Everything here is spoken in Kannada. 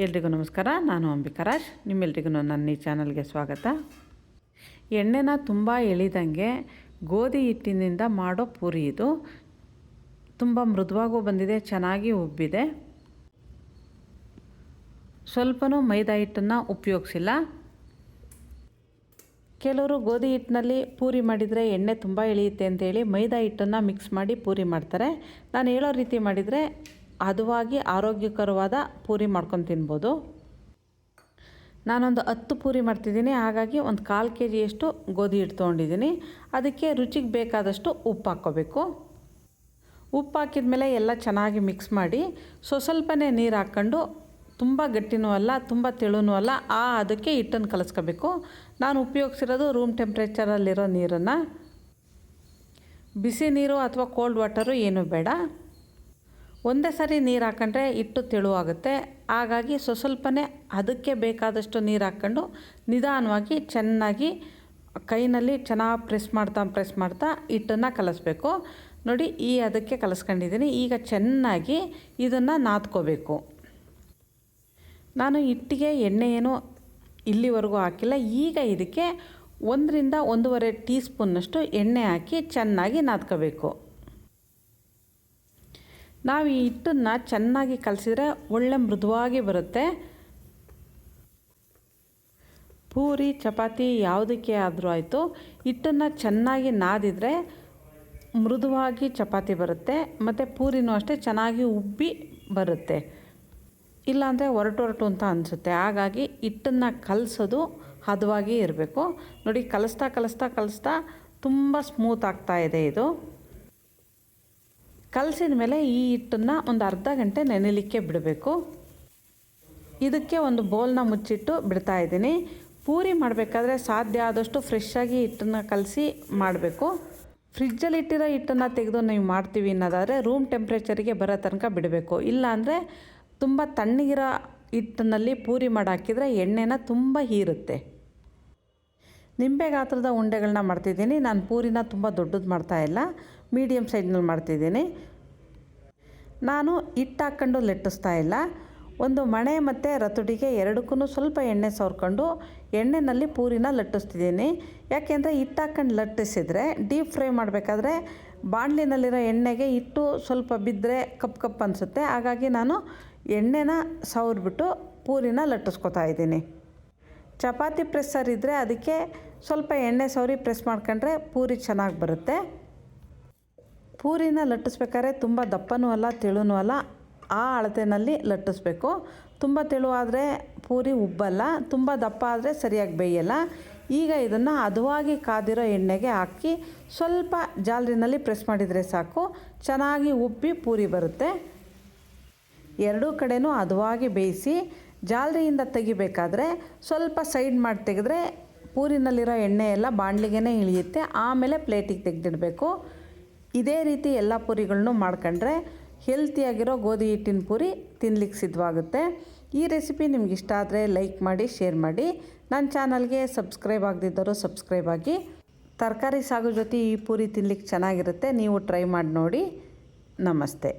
ಎಲ್ರಿಗೂ ನಮಸ್ಕಾರ, ನಾನು ಅಂಬಿಕಾ ರಾಜ್. ನಿಮ್ಮೆಲ್ರಿಗೂ ನನ್ನ ಈ ಚಾನಲ್ಗೆ ಸ್ವಾಗತ. ಎಣ್ಣೆನ ತುಂಬ ಎಳಿದಂಗೆ ಗೋಧಿ ಹಿಟ್ಟಿನಿಂದ ಮಾಡೋ ಪೂರಿ ಇದು. ತುಂಬ ಮೃದುವಾಗೂ ಬಂದಿದೆ, ಚೆನ್ನಾಗಿ ಉಬ್ಬಿದೆ. ಸ್ವಲ್ಪನೂ ಮೈದಾ ಹಿಟ್ಟನ್ನು ಉಪಯೋಗಿಸಿಲ್ಲ. ಕೆಲವರು ಗೋಧಿ ಹಿಟ್ಟಿನಲ್ಲಿ ಪೂರಿ ಮಾಡಿದರೆ ಎಣ್ಣೆ ತುಂಬ ಎಳೆಯುತ್ತೆ ಅಂತೇಳಿ ಮೈದಾ ಹಿಟ್ಟನ್ನು ಮಿಕ್ಸ್ ಮಾಡಿ ಪೂರಿ ಮಾಡ್ತಾರೆ. ನಾನು ಹೇಳೋ ರೀತಿ ಮಾಡಿದರೆ ಹದವಾಗಿ ಆರೋಗ್ಯಕರವಾದ ಪೂರಿ ಮಾಡ್ಕೊಂಡು ತಿನ್ಬೋದು. ನಾನೊಂದು ಹತ್ತು ಪೂರಿ ಮಾಡ್ತಿದ್ದೀನಿ. ಹಾಗಾಗಿ ಒಂದು ಕಾಲು ಕೆ ಜಿಯಷ್ಟು ಗೋಧಿ ಹಿಟ್ಟು ತೊಗೊಂಡಿದ್ದೀನಿ. ಅದಕ್ಕೆ ರುಚಿಗೆ ಬೇಕಾದಷ್ಟು ಉಪ್ಪು ಹಾಕ್ಕೋಬೇಕು. ಉಪ್ಪು ಹಾಕಿದ ಮೇಲೆ ಎಲ್ಲ ಚೆನ್ನಾಗಿ ಮಿಕ್ಸ್ ಮಾಡಿ ಸೊ, ಸ್ವಲ್ಪನೇ ನೀರು ಹಾಕ್ಕೊಂಡು ತುಂಬ ಗಟ್ಟಿನೂ ಅಲ್ಲ, ತುಂಬ ತೆಳುನೂ ಅಲ್ಲ, ಆ ಅದಕ್ಕೆ ಹಿಟ್ಟನ್ನು ಕಲಿಸ್ಕೋಬೇಕು. ನಾನು ಉಪಯೋಗಿಸಿರೋದು ರೂಮ್ ಟೆಂಪ್ರೇಚರಲ್ಲಿರೋ ನೀರನ್ನು. ಬಿಸಿ ನೀರು ಅಥವಾ ಕೋಲ್ಡ್ ವಾಟರು ಏನೂ ಬೇಡ. ಒಂದೇ ಸರಿ ನೀರು ಹಾಕ್ಕೊಂಡ್ರೆ ಹಿಟ್ಟು ತೆಳುವಾಗುತ್ತೆ. ಹಾಗಾಗಿ ಸ್ವಸ್ವಲ್ಪನೇ ಅದಕ್ಕೆ ಬೇಕಾದಷ್ಟು ನೀರು ಹಾಕ್ಕೊಂಡು ನಿಧಾನವಾಗಿ ಚೆನ್ನಾಗಿ ಕೈನಲ್ಲಿ ಚೆನ್ನಾಗಿ ಪ್ರೆಸ್ ಮಾಡ್ತಾ ಪ್ರೆಸ್ ಮಾಡ್ತಾ ಹಿಟ್ಟನ್ನು ಕಲಿಸ್ಬೇಕು. ನೋಡಿ ಈ ಅದಕ್ಕೆ ಕಲಿಸ್ಕೊಂಡಿದ್ದೀನಿ. ಈಗ ಚೆನ್ನಾಗಿ ಇದನ್ನು ನಾದ್ಕೋಬೇಕು. ನಾನು ಹಿಟ್ಟಿಗೆ ಎಣ್ಣೆ ಏನು ಇಲ್ಲಿವರೆಗೂ ಹಾಕಿಲ್ಲ. ಈಗ ಇದಕ್ಕೆ ಒಂದರಿಂದ ಒಂದೂವರೆ ಟೀ ಸ್ಪೂನ್ನಷ್ಟು ಎಣ್ಣೆ ಹಾಕಿ ಚೆನ್ನಾಗಿ ನಾದ್ಕೋಬೇಕು. ನಾವು ಈ ಹಿಟ್ಟನ್ನು ಚೆನ್ನಾಗಿ ಕಲಸಿದ್ರೆ ಒಳ್ಳೆ ಮೃದುವಾಗಿ ಬರುತ್ತೆ. ಪೂರಿ, ಚಪಾತಿ ಯಾವುದಕ್ಕೆ ಆದರೂ ಆಯಿತು. ಹಿಟ್ಟನ್ನು ಚೆನ್ನಾಗಿ ನಾದಿದರೆ ಮೃದುವಾಗಿ ಚಪಾತಿ ಬರುತ್ತೆ. ಮತ್ತು ಪೂರಿನೂ ಅಷ್ಟೇ ಚೆನ್ನಾಗಿ ಉಬ್ಬಿ ಬರುತ್ತೆ. ಇಲ್ಲಾಂದರೆ ಒರಟು ಒರಟು ಅಂತ ಅನಿಸುತ್ತೆ. ಹಾಗಾಗಿ ಹಿಟ್ಟನ್ನು ಕಲಸೋದು ಹದವಾಗಿ ಇರಬೇಕು. ನೋಡಿ, ಕಲಿಸ್ತಾ ಕಲಿಸ್ತಾ ಕಲಿಸ್ತಾ ತುಂಬ ಸ್ಮೂತ್ ಆಗ್ತಾ ಇದೆ ಇದು. ಕಲಸಿದ ಮೇಲೆ ಈ ಹಿಟ್ಟನ್ನು ಒಂದು ಅರ್ಧ ಗಂಟೆ ನೆನೆಲಿಕ್ಕೆ ಬಿಡಬೇಕು. ಇದಕ್ಕೆ ಒಂದು ಬೌಲ್ನ ಮುಚ್ಚಿಟ್ಟು ಬಿಡ್ತಾ ಇದ್ದೀನಿ. ಪೂರಿ ಮಾಡಬೇಕಾದ್ರೆ ಸಾಧ್ಯ ಆದಷ್ಟು ಫ್ರೆಶ್ಶಾಗಿ ಹಿಟ್ಟನ್ನು ಕಲಸಿ ಮಾಡಬೇಕು. ಫ್ರಿಜ್ಜಲ್ಲಿ ಇಟ್ಟಿರೋ ಹಿಟ್ಟನ್ನು ತೆಗೆದು ನೀವು ಮಾಡ್ತೀವಿ ಅನ್ನೋದಾದರೆ ರೂಮ್ ಟೆಂಪ್ರೇಚರಿಗೆ ಬರೋ ತನಕ ಬಿಡಬೇಕು. ಇಲ್ಲಾಂದರೆ ತುಂಬ ತಣ್ಣಗಿರೋ ಹಿಟ್ಟಿನಲ್ಲಿ ಪೂರಿ ಮಾಡಿ ಹಾಕಿದರೆ ಎಣ್ಣೆನ ತುಂಬ ಹೀರುತ್ತೆ. ನಿಂಬೆ ಗಾತ್ರದ ಉಂಡೆಗಳನ್ನ ಮಾಡ್ತಿದ್ದೀನಿ. ನಾನು ಪೂರಿನ ತುಂಬ ದೊಡ್ಡದು ಮಾಡ್ತಾಯಿಲ್ಲ ಮೀಡಿಯಮ್ ಸೈಜ್ನಲ್ಲಿ ಮಾಡ್ತಿದ್ದೀನಿ. ನಾನು ಹಿಟ್ಟು ಹಾಕ್ಕೊಂಡು ಲಟ್ಟಿಸ್ತಾ ಇಲ್ಲ. ಒಂದು ಮಣೆ ಮತ್ತು ರತುಡಿಗೆ ಎರಡಕ್ಕೂ ಸ್ವಲ್ಪ ಎಣ್ಣೆ ಸವರ್ಕೊಂಡು ಎಣ್ಣೆಯಲ್ಲಿ ಪೂರಿನ ಲಟ್ಟಿಸ್ತಿದ್ದೀನಿ. ಯಾಕೆಂದರೆ ಹಿಟ್ಟು ಹಾಕ್ಕೊಂಡು ಲಟ್ಟಿಸಿದರೆ ಡೀಪ್ ಫ್ರೈ ಮಾಡಬೇಕಾದ್ರೆ ಬಾಣಲಿನಲ್ಲಿರೋ ಎಣ್ಣೆಗೆ ಹಿಟ್ಟು ಸ್ವಲ್ಪ ಬಿದ್ದರೆ ಕಪ್ ಕಪ್ ಅನಿಸುತ್ತೆ. ಹಾಗಾಗಿ ನಾನು ಎಣ್ಣೆನ ಸವರ್ಬಿಟ್ಟು ಪೂರಿನ ಲಟ್ಟಿಸ್ಕೊತಾ ಇದ್ದೀನಿ. ಚಪಾತಿ ಪ್ರೆಸ್ಸರ್ ಇದ್ದರೆ ಅದಕ್ಕೆ ಸ್ವಲ್ಪ ಎಣ್ಣೆ ಸವರಿ ಪ್ರೆಸ್ ಮಾಡ್ಕೊಂಡ್ರೆ ಪೂರಿ ಚೆನ್ನಾಗಿ ಬರುತ್ತೆ. ಪೂರಿನ ಲಟ್ಟಿಸ್ಬೇಕಾದ್ರೆ ತುಂಬ ದಪ್ಪನೂ ಅಲ್ಲ, ತೆಳುನೂ ಅಲ್ಲ. ಆ ಅಳತೆನಲ್ಲಿ ಲಟ್ಟಿಸ್ಬೇಕು. ತುಂಬ ತೆಳುವಾದರೆ ಪೂರಿ ಉಬ್ಬಲ್ಲ, ತುಂಬ ದಪ್ಪ ಆದರೆ ಸರಿಯಾಗಿ ಬೇಯಲ್ಲ. ಈಗ ಇದನ್ನು ಹದವಾಗಿ ಕಾದಿರೋ ಎಣ್ಣೆಗೆ ಹಾಕಿ ಸ್ವಲ್ಪ ಜಾಲರಿನಲ್ಲಿ ಪ್ರೆಸ್ ಮಾಡಿದರೆ ಸಾಕು. ಚೆನ್ನಾಗಿ ಉಬ್ಬಿ ಪೂರಿ ಬರುತ್ತೆ. ಎರಡೂ ಕಡೆನೂ ಹದವಾಗಿ ಬೇಯಿಸಿ ಜಾಲರಿಯಿಂದ ತೆಗಿಬೇಕಾದ್ರೆ ಸ್ವಲ್ಪ ಸೈಡ್ ಮಾಡಿ ತೆಗೆದ್ರೆ ಪೂರಿನಲ್ಲಿರೋ ಎಣ್ಣೆ ಎಲ್ಲ ಬಾಣಲಿಗೆ ಇಳಿಯುತ್ತೆ. ಆಮೇಲೆ ಪ್ಲೇಟಿಗೆ ತೆಗೆದಿಡಬೇಕು. ಇದೇ ರೀತಿ ಎಲ್ಲ ಪೂರಿಗಳನ್ನೂ ಮಾಡ್ಕೊಂಡ್ರೆ ಹೆಲ್ತಿಯಾಗಿರೋ ಗೋಧಿ ಹಿಟ್ಟಿನ ಪೂರಿ ತಿನ್ಲಿಕ್ಕೆ ಸಿದ್ಧವಾಗುತ್ತೆ. ಈ ರೆಸಿಪಿ ನಿಮ್ಗೆ ಇಷ್ಟ ಆದರೆ ಲೈಕ್ ಮಾಡಿ ಶೇರ್ ಮಾಡಿ. ನನ್ನ ಚಾನಲ್ಗೆ ಸಬ್ಸ್ಕ್ರೈಬ್ ಆಗದಿದ್ದರೂ ಸಬ್ಸ್ಕ್ರೈಬ್ ಆಗಿ. ತರಕಾರಿ ಸಾಗು ಜೊತೆ ಈ ಪೂರಿ ತಿನ್ಲಿಕ್ಕೆ ಚೆನ್ನಾಗಿರುತ್ತೆ, ನೀವು ಟ್ರೈ ಮಾಡಿ ನೋಡಿ. ನಮಸ್ತೆ.